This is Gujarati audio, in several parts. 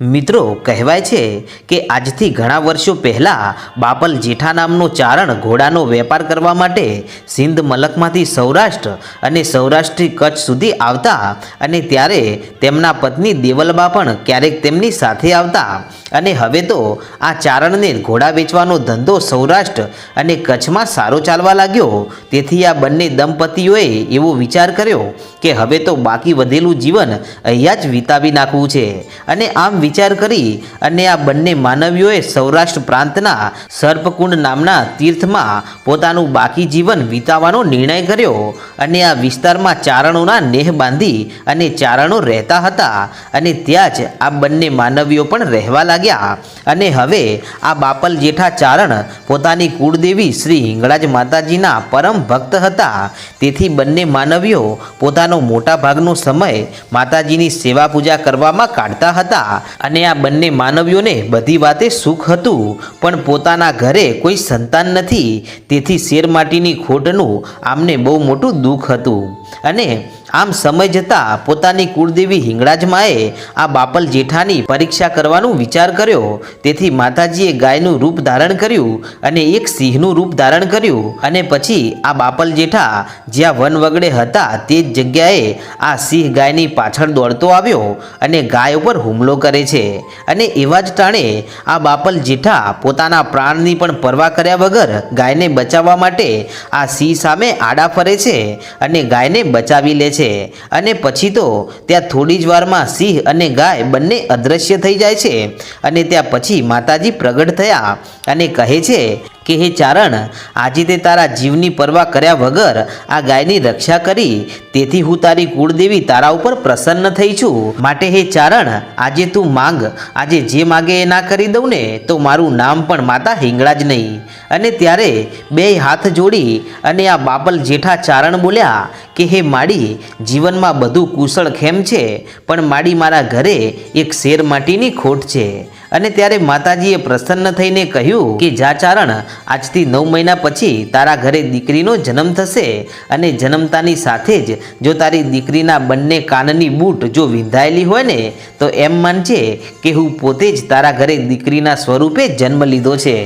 મિત્રો, કહેવાય છે કે આજથી ઘણા વર્ષો પહેલાં બાપલ જેઠા નામનો ચારણ ઘોડાનો વેપાર કરવા માટે સિંધ મલકમાંથી સૌરાષ્ટ્ર અને સૌરાષ્ટ્રથી કચ્છ સુધી આવતા અને ત્યારે તેમના પત્ની દેવલબા પણ ક્યારેક તેમની સાથે આવતા. અને હવે તો આ ચારણને ઘોડા વેચવાનો ધંધો સૌરાષ્ટ્ર અને કચ્છમાં સારો ચાલવા લાગ્યો. તેથી આ બંને દંપતીઓએ એવો વિચાર કર્યો કે હવે તો બાકી વધેલું જીવન અહીંયા જ વિતાવી નાખવું છે. અને આમ વિચાર કરી અને આ બંને માનવીઓએ સૌરાષ્ટ્ર પ્રાંતના સર્પકુંડ નામના તીર્થમાં પોતાનું બાકી જીવન વિતાવવાનો નિર્ણય કર્યો અને આ વિસ્તારમાં ચારણોના નેહ બાંધી અને ચારણો રહેતા હતા અને ત્યાં જ આ બંને માનવીઓ પણ રહેવા લાગ્યા. અને હવે આ બાપલ જેઠા ચારણ પોતાની કુળદેવી શ્રી હિંગળાજ માતાજીના પરમ ભક્ત હતા. તેથી બંને માનવીઓ પોતાનો મોટાભાગનો સમય માતાજીની સેવા પૂજા કરવામાં કાઢતા હતા. અને આ બંને માનવીઓને બધી વાતે સુખ હતું, પણ પોતાના ઘરે કોઈ સંતાન નથી. તેથી શેરમાટીની ખોટનું આમને બહુ મોટું દુઃખ હતું. અને આમ સમય જતાં પોતાની કુળદેવી હિંગળાજમાએ આ બાપલ જેઠાની પરીક્ષા કરવાનું વિચાર કર્યો. તેથી માતાજીએ ગાયનું રૂપ ધારણ કર્યું અને એક સિંહનું રૂપ ધારણ કર્યું અને પછી આ બાપલ જેઠા જ્યાં વન વગડે હતા તે જ જગ્યાએ આ સિંહ ગાયની પાછળ દોડતો આવ્યો અને ગાય ઉપર હુમલો કરે છે. અને એવા જ ટાણે આ બાપલ જેઠા પોતાના પ્રાણની પણ પરવા કર્યા વગર ગાયને બચાવવા માટે આ સિંહ સામે આડા ફરે છે અને ગાયને બચાવી લે છે. અને પછી તો ત્યાં થોડી જ વારમાં સિંહ અને ગાય બંને અદૃશ્ય થઈ જાય છે. અને ત્યાં પછી માતાજી પ્રગટ થયા અને કહે છે કે હે ચારણ, આજે તે તારા જીવની પરવા કર્યા વગર આ ગાયની રક્ષા કરી, તેથી હું તારી કુળદેવી તારા ઉપર પ્રસન્ન થઈ છું. માટે હે ચારણ, આજે તું માંગ, આજે જે માગે એ ના કરી દઉં ને, તો મારું નામ પણ માતા હિંગળા જ નહીં. અને ત્યારે બે હાથ જોડી અને આ બાપલ જેઠા ચારણ બોલ્યા, કે હે માડી, જીવનમાં બધું કુશળ ખેમ છે, પણ માડી મારા ઘરે એક શેર માટીની ખોટ છે. અને ત્યારે માતાજીએ પ્રસન્ન થઈને કહ્યું કે, જા ચારણ, આજથી નવ મહિના પછી તારા ઘરે દીકરીનો જન્મ થશે અને જન્મતાની સાથે જ જો તારી દીકરીના બંને કાનની બૂટ જો વિંધાયેલી હોય ને, તો એમ માનજે કે હું પોતે જ તારા ઘરે દીકરીના સ્વરૂપે જન્મ લીધો છે.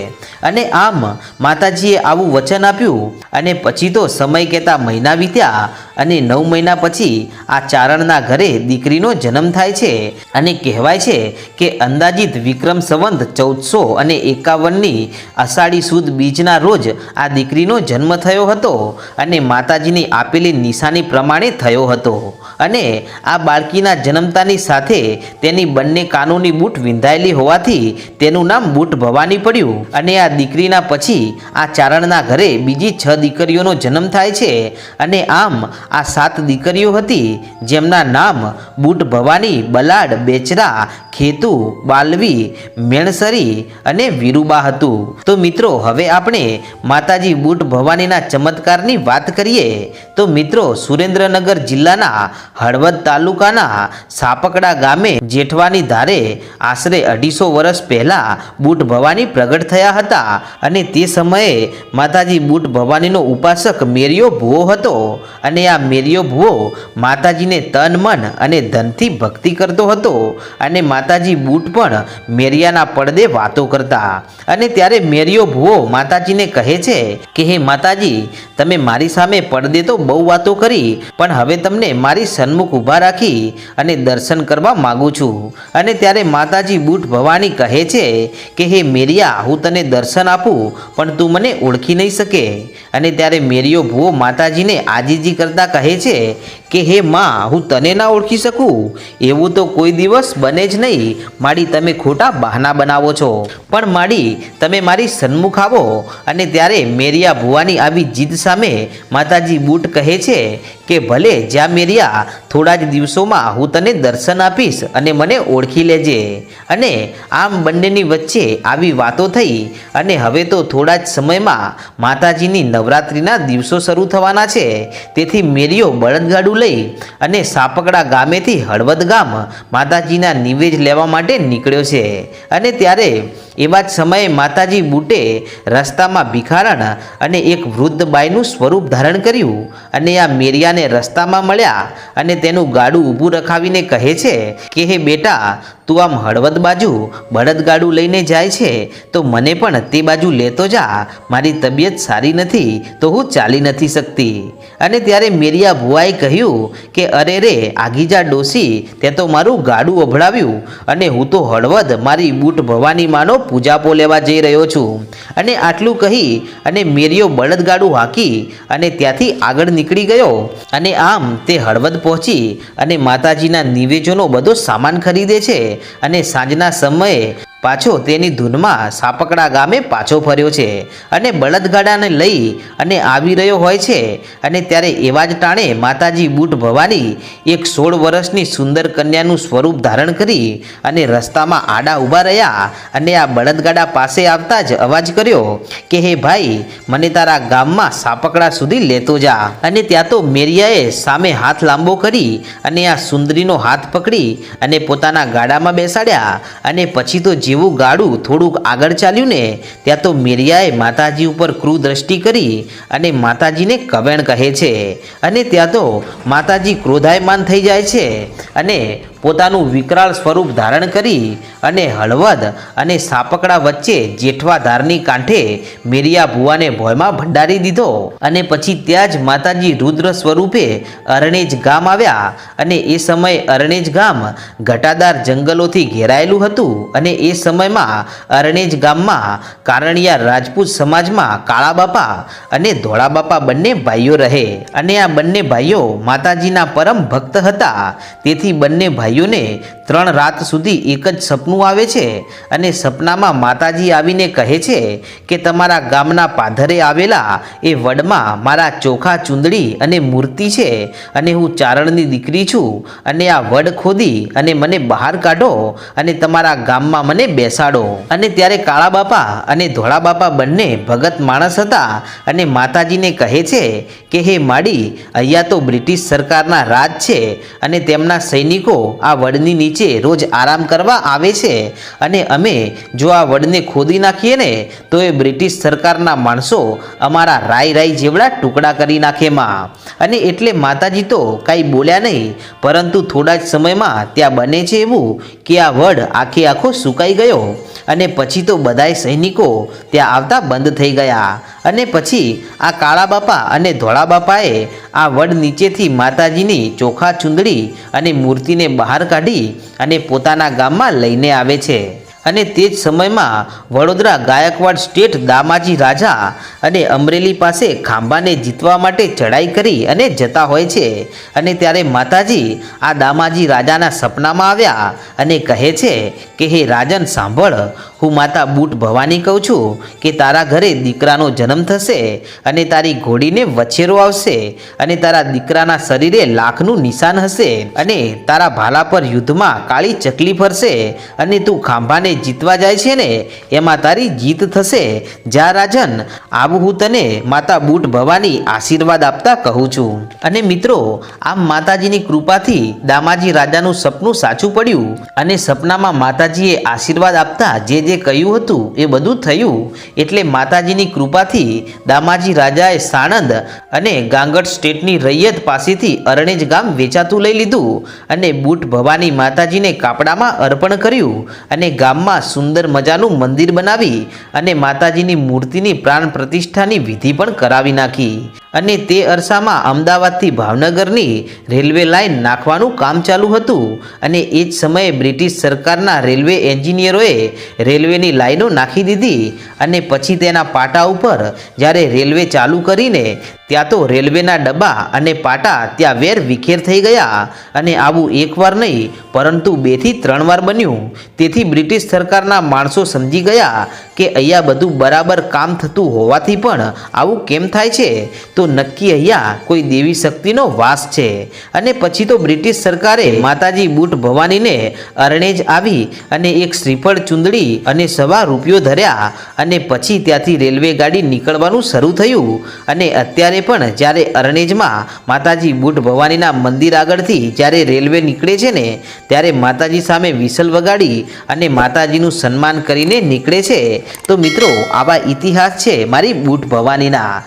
અને આમ માતાજીએ આવું વચન આપ્યું અને પછી તો સમય કહેતા મહિના વીત્યા અને નવ મહિના પછી આ ચારણના ઘરે દીકરીનો જન્મ થાય છે અને કહેવાય છે કે અંદાજિત વિક્રમ સંવંત ચૌદસો અને એકાવનની અષાઢી સુદ બીજના રોજ આ દીકરીનો જન્મ થયો હતો અને માતાજીની આપેલી નિશાની પ્રમાણે થયો હતો. અને આ બાળકીના જન્મતાની સાથે તેની બંને કાનોની બૂટ વિંધાયેલી હોવાથી તેનું નામ બૂટ ભવાની પડ્યું. અને આ દીકરીના પછી આ ચારણના ઘરે બીજી છ દીકરીઓનો જન્મ થાય છે અને આમ આ સાત દીકરીઓ હતી, જેમના નામ બુટ ભવાની, બલાડ, બેચરા, ખેતુ, બાલવી, મેણસરી અને વીરુબા હતું. તો મિત્રો, હવે આપણે માતાજી બુટ ભવાનીના ચમત્કારની વાત કરીએ. તો મિત્રો, સુરેન્દ્રનગર જિલ્લાના હળવદ તાલુકાના સાપકડા ગામે જેઠવાની ધારે આશરે અઢીસો વર્ષ પહેલાં બુટ ભવાની પ્રગટ થયા હતા અને તે સમયે માતાજી બુટ ભવાનીનો ઉપાસક મેરિયો ભુવો હતો અને આ મેરિયો ભુવો માતાજીને તન, મન અને ધનથી ભક્તિ કરતો હતો અને માતાજી બુટ પણ મેરિયાના પડદે વાતો કરતા. અને ત્યારે મેરિયો ભુવો માતાજીને કહે છે કે, હે માતાજી, તમે મારી સામે પડદે તો બહુ વાતો કરી, પણ હવે તમને મારી સન્મુખ ઊભા રાખી અને દર્શન કરવા માગું છું. અને ત્યારે માતાજી બુટ ભવાની કહે છે કે, હે મેરિયા, હું તને દર્શન આપું, પણ તું મને ઓળખી નહીં શકે. અને ત્યારે મેરિયો ભુવો માતાજીને આજીજી કરતા કહે છે કે હે માં, હું તને ના ઓળખી શકું? એવું તો કોઈ દિવસ બને જ નહીં. માડી, તમે ખોટા બહાના બનાવો છો. પણ માડી, તમે મારી સન્મુખ આવો અને ત્યારે મેરિયા ભુવાની આવી જીદ સામે માતાજી બૂટ કહે છે કે ભલે જ્યાં મેરિયા, થોડા જ દિવસોમાં હું તને દર્શન આપીશ અને મને ઓળખી લેજે. અને આમ બંનેની વચ્ચે આવી વાતો થઈ અને હવે તો થોડા જ સમયમાં માતાજીની નવરાત્રિના દિવસો શરૂ થવાના છે. તેથી મેરિયો બળદગાડું લઈ અને સાપકડા ગામેથી હળવદ ગામ માતાજીના નિવેજ લેવા માટે નીકળ્યો છે. અને ત્યારે એવા જ સમયે માતાજી બુટે રસ્તામાં ભિખારણ અને એક વૃદ્ધ બાઈનું સ્વરૂપ ધારણ કર્યું અને આ મેરિયાને રસ્તામાં મળ્યા અને તેનું ગાડું ઊભું રખાવીને કહે છે કે, હે બેટા તું આમ હળવદ બાજુ બળદગાડું લઈને જાય છે, તો મને પણ તે બાજુ લેતો જા. મારી તબિયત સારી નથી, તો હું ચાલી નથી શકતી. અને ત્યારે મેરિયા ભુવાએ કહ્યું કે, અરે રે આગીજા ડોસી, તે તો મારું ગાડું અભડાવ્યું. અને હું તો હળવદ મારી બૂટ ભવાની માનો પૂજાપો લેવા જઈ રહ્યો છું. અને આટલું કહી, અને મેરિયો બળદગાડું હાંકી, અને ત્યાંથી આગળ નીકળી ગયો. અને આમ તે હળવદ પહોંચી, અને માતાજીના નિવેદનો બધો સામાન ખરીદે છે. અને સાંજના સમયે પાછો તેની ધૂનમાં સાપકડા ગામે પાછો ફર્યો છે અને બળદગાડાને લઈ અને આવી રહ્યો હોય છે. અને ત્યારે એવા જ ટાણે માતાજી બૂટ ભવાની એક સોળ વર્ષની સુંદર કન્યાનું સ્વરૂપ ધારણ કરી અને રસ્તામાં આડા ઊભા રહ્યા અને આ બળદગાડા પાસે આવતા જ અવાજ કર્યો કે, હે ભાઈ, મને તારા ગામમાં સાપકડા સુધી લેતો જા. અને ત્યાં તો મેરિયાએ સામે હાથ લાંબો કરી અને આ સુંદરીનો હાથ પકડી અને પોતાના ગાડામાં બેસાડ્યા અને પછી તો જેવું ગાડું થોડુંક આગળ ચાલ્યું ને, ત્યાં તો મેરિયાએ માતાજી ઉપર ક્રૂ દ્રષ્ટિ કરી અને માતાજીને કવેણ કહે છે. અને ત્યાં તો માતાજી ક્રોધાયમાન થઈ જાય છે અને પોતાનું વિકરાળ સ્વરૂપ ધારણ કરી અને હળવદ અને સાપકડા વચ્ચે જેઠવા ધારની કાંઠે મેરિયા ભુવાને ભોયમાં ભંડારી દીધો. અને પછી ત્યાં જ માતાજી રુદ્ર સ્વરૂપે અરણેજ ગામ આવ્યા અને એ સમયે અરણેજ ગામ ઘટાદાર જંગલોથી ઘેરાયેલું હતું અને એ સમયમાં અરણેજ ગામમાં કારણિયા રાજપૂત સમાજમાં કાળા બાપા અને ધોળા બાપા બંને ભાઈઓ રહે. અને આ બંને ભાઈઓ માતાજીના પરમ ભક્ત હતા. તેથી બંને tayo ત્રણ રાત સુધી એક જ સપનું આવે છે અને સપનામાં માતાજી આવીને કહે છે કે તમારા ગામના પાધરે આવેલા એ વડમાં મારા ચોખા ચૂંદડી અને મૂર્તિ છે અને હું ચારણની દીકરી છું અને આ વડ ખોદી અને મને બહાર કાઢો અને તમારા ગામમાં મને બેસાડો. અને ત્યારે કાળા બાપા અને ધોળા બાપા બંને ભગત માણસ હતા અને માતાજીને કહે છે કે, હે માડી, અહીંયા તો બ્રિટિશ સરકારના રાજ છે અને તેમના સૈનિકો આ વડની નીચે રોજ આરામ કરવા આવે છે અને અમે જો આ વડને ખોદી નાખીએ ને, તો એ બ્રિટિશ સરકારના માણસો અમારા રાય રાઈ જેવડા ટુકડા કરી નાખે માં. અને એટલે માતાજી તો કાંઈ બોલ્યા નહીં, પરંતુ થોડા જ સમયમાં ત્યાં બને છે એવું કે આ વડ આખે આખો સુકાઈ ગયો. અને પછી તો બધાય સૈનિકો ત્યાં આવતા બંધ થઈ ગયા. અને પછી આ કાળા બાપા અને ધોળા બાપાએ આ વડ નીચેથી માતાજીની ચોખા ચૂંદડી અને મૂર્તિને બહાર કાઢી અને પોતાના ગામમાં લઈને આવે છે. અને તે જ સમયમાં વડોદરા ગાયકવાડ સ્ટેટ દામાજી રાજા અને અમરેલી પાસે ખાંભાને જીતવા માટે ચડાઈ કરી અને જતા હોય છે. અને ત્યારે માતાજી આ દામાજી રાજાના સપનામાં આવ્યા અને કહે છે કે, હે રાજન, સાંભળ. હું માતા બૂટ ભવાની કહું છું કે, તારા ઘરે દીકરાનો જન્મ થશે અને તારી ઘોડીને વછેરો આવશે અને તારા દીકરાના શરીરે લાખનું નિશાન હશે અને તારા ભાલા પર યુદ્ધમાં કાળી ચકલી ફરશે અને તું ખાંભાને જીતવા જાય છે ને, એમાં તારી જીત થશે. જા રાજન, આવું હું તને માતા બૂટ ભવાની આશીર્વાદ આપતા કહું છું. અને મિત્રો, આમ માતાજીની કૃપાથી દામાજી રાજાનું સપનું સાચું પડ્યું અને સપનામાં માતાજીએ આશીર્વાદ આપતા જે જે કહ્યું હતું એ બધું થયું. એટલે માતાજીની કૃપાથી દામાજી રાજાએ સાણંદ અને ગાંગડ સ્ટેટની રૈયત પાસેથી અરણેજ ગામ વેચાતું લઈ લીધું અને બૂટ ભવાની માતાજીને કાપડામાં અર્પણ કર્યું અને ગામમાં સુંદર મજાનું મંદિર બનાવી અને માતાજીની મૂર્તિની પ્રાણ પ્રતિષ્ઠાની વિધિ પણ કરાવી નાખી. અને તે અરસામાં અમદાવાદથી ભાવનગરની રેલવે લાઇન નાખવાનું કામ ચાલુ હતું અને એ જ સમયે બ્રિટિશ સરકારના રેલવે એન્જિનિયરોએ રેલવેની લાઈનો નાખી દીધી અને પછી તેના પાટા ઉપર જ્યારે રેલવે ચાલુ કરીને ત્યાં તો રેલવેના ડબ્બા અને પાટા ત્યાં વેર વિખેર થઈ ગયા અને આવું એકવાર નહીં, પરંતુ બેથી ત્રણ વાર બન્યું. તેથી બ્રિટિશ સરકારના માણસો સમજી ગયા કે અહીંયા બધું બરાબર કામ થતું હોવાથી પણ આવું કેમ થાય છે? તો નક્કી અહીંયા કોઈ દેવી શક્તિનો વાસ છે. અને પછી તો બ્રિટિશ સરકારે માતાજી બૂટ ભવાનીને અરણેજ આવી અને એક શ્રીફળ ચૂંદડી અને સવા રૂપિયો ધર્યા અને પછી ત્યાંથી રેલવે ગાડી નીકળવાનું શરૂ થયું. અને અત્યારે પણ જ્યારે અરણેજમાં માતાજી બુટ ભવાનીના મંદિર આગળથી જ્યારે રેલવે નીકળે છે ને, ત્યારે માતાજી સામે વિસલ વગાડી અને માતાજીનું સન્માન કરીને નીકળે છે. તો મિત્રો, આવા ઇતિહાસ છે મારી બુટ ભવાનીના.